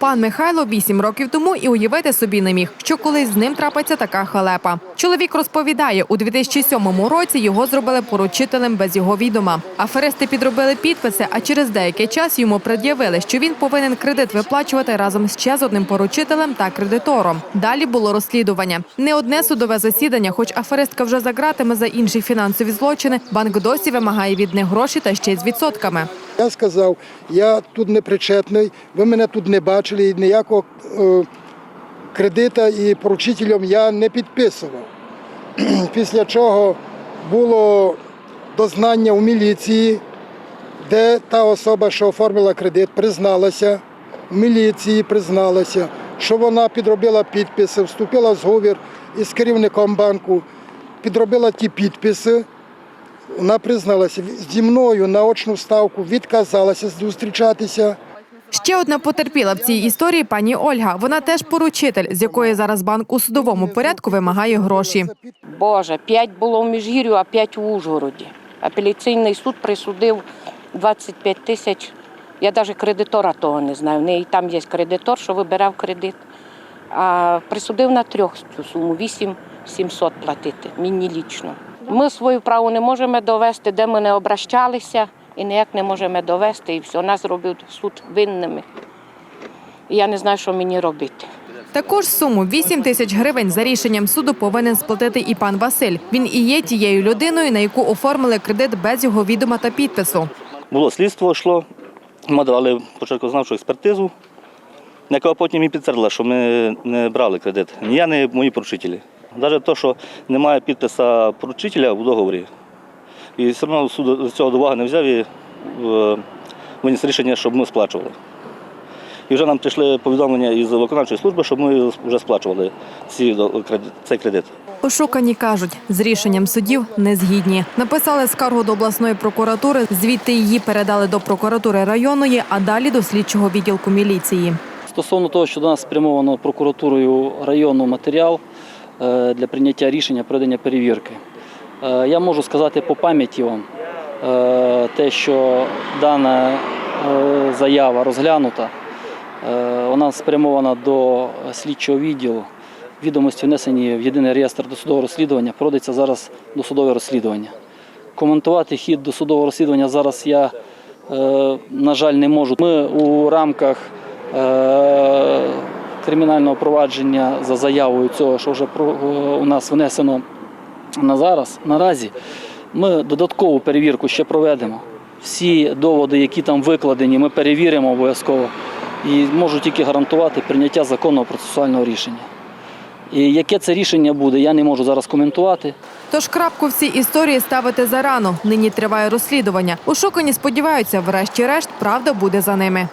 Пан Михайло вісім років тому і уявити собі не міг, що колись з ним трапиться така халепа. Чоловік розповідає, у 2007 році його зробили поручителем без його відома. Аферисти підробили підписи, а через деякий час йому пред'явили, що він повинен кредит виплачувати разом ще з одним поручителем та кредитором. Далі було розслідування. Не одне судове засідання, хоч аферистка вже за ґратами за інші фінансові злочини, банк досі вимагає від них гроші та ще й з відсотками. Я сказав, я тут не причетний, ви мене тут не бачили, і ніякого е, кредита і поручителем я не підписував. Після чого було дознання у міліції, де та особа, що оформила кредит, призналася, в міліції призналася, що вона підробила підписи, вступила в зговір із керівником банку, підробила ті підписи. Вона призналася зі мною на очну ставку, відказалася зустрічатися. Ще одна потерпіла в цій історії пані Ольга. Вона теж поручитель, з якої зараз банк у судовому порядку вимагає гроші. Боже, п'ять було в Міжгір'ю, а п'ять в Ужгороді. Апеляційний суд присудив 25 тисяч. Я навіть кредитора того не знаю. В неї там є кредитор, що вибирав кредит. А присудив на трьох цю суму 8 700 платити, мені лічно. Ми свою право не можемо довести, де ми не обращалися і ніяк не можемо довести. І все, нас робив суд винними. І я не знаю, що мені робити. Також суму 8 тисяч гривень за рішенням суду повинен сплатити і пан Василь. Він і є тією людиною, на яку оформили кредит без його відома та підпису. Було слідство, йшло. Ми давали почеркознавчу експертизу, яка потім і підтвердила, що ми не брали кредит. Ні я, ні мої поручителі. Навіть те, що немає підпису поручителя в договорі. І все одно суд цього до уваги не взяв і е, виніс рішення, щоб ми сплачували. І вже нам прийшли повідомлення із виконавчої служби, щоб ми вже сплачували ці, цей кредит. Ошукані кажуть, з рішенням судів не згідні. Написали скаргу до обласної прокуратури, звідти її передали до прокуратури районної, а далі до слідчого відділку міліції. Стосовно того, що до нас спрямовано прокуратурою району матеріал для прийняття рішення проведення перевірки. Е, Я можу сказати по пам'яті вам е, те, що дана е, заява розглянута, е, вона спрямована до слідчого відділу. Відомості внесені в єдиний реєстр досудового розслідування, проводиться зараз досудове розслідування. Коментувати хід досудового розслідування зараз я, е, на жаль, не можу. Ми у рамках е, кримінального провадження за заявою цього, що вже е, у нас внесено на зараз, наразі, ми додаткову перевірку ще проведемо. Всі доводи, які там викладені, ми перевіримо обов'язково і можу тільки гарантувати прийняття законного процесуального рішення. І яке це рішення буде, я не можу зараз коментувати. Тож крапку в цій історії ставити зарано. Нині триває розслідування. Ошукані сподіваються, врешті-решт правда буде за ними.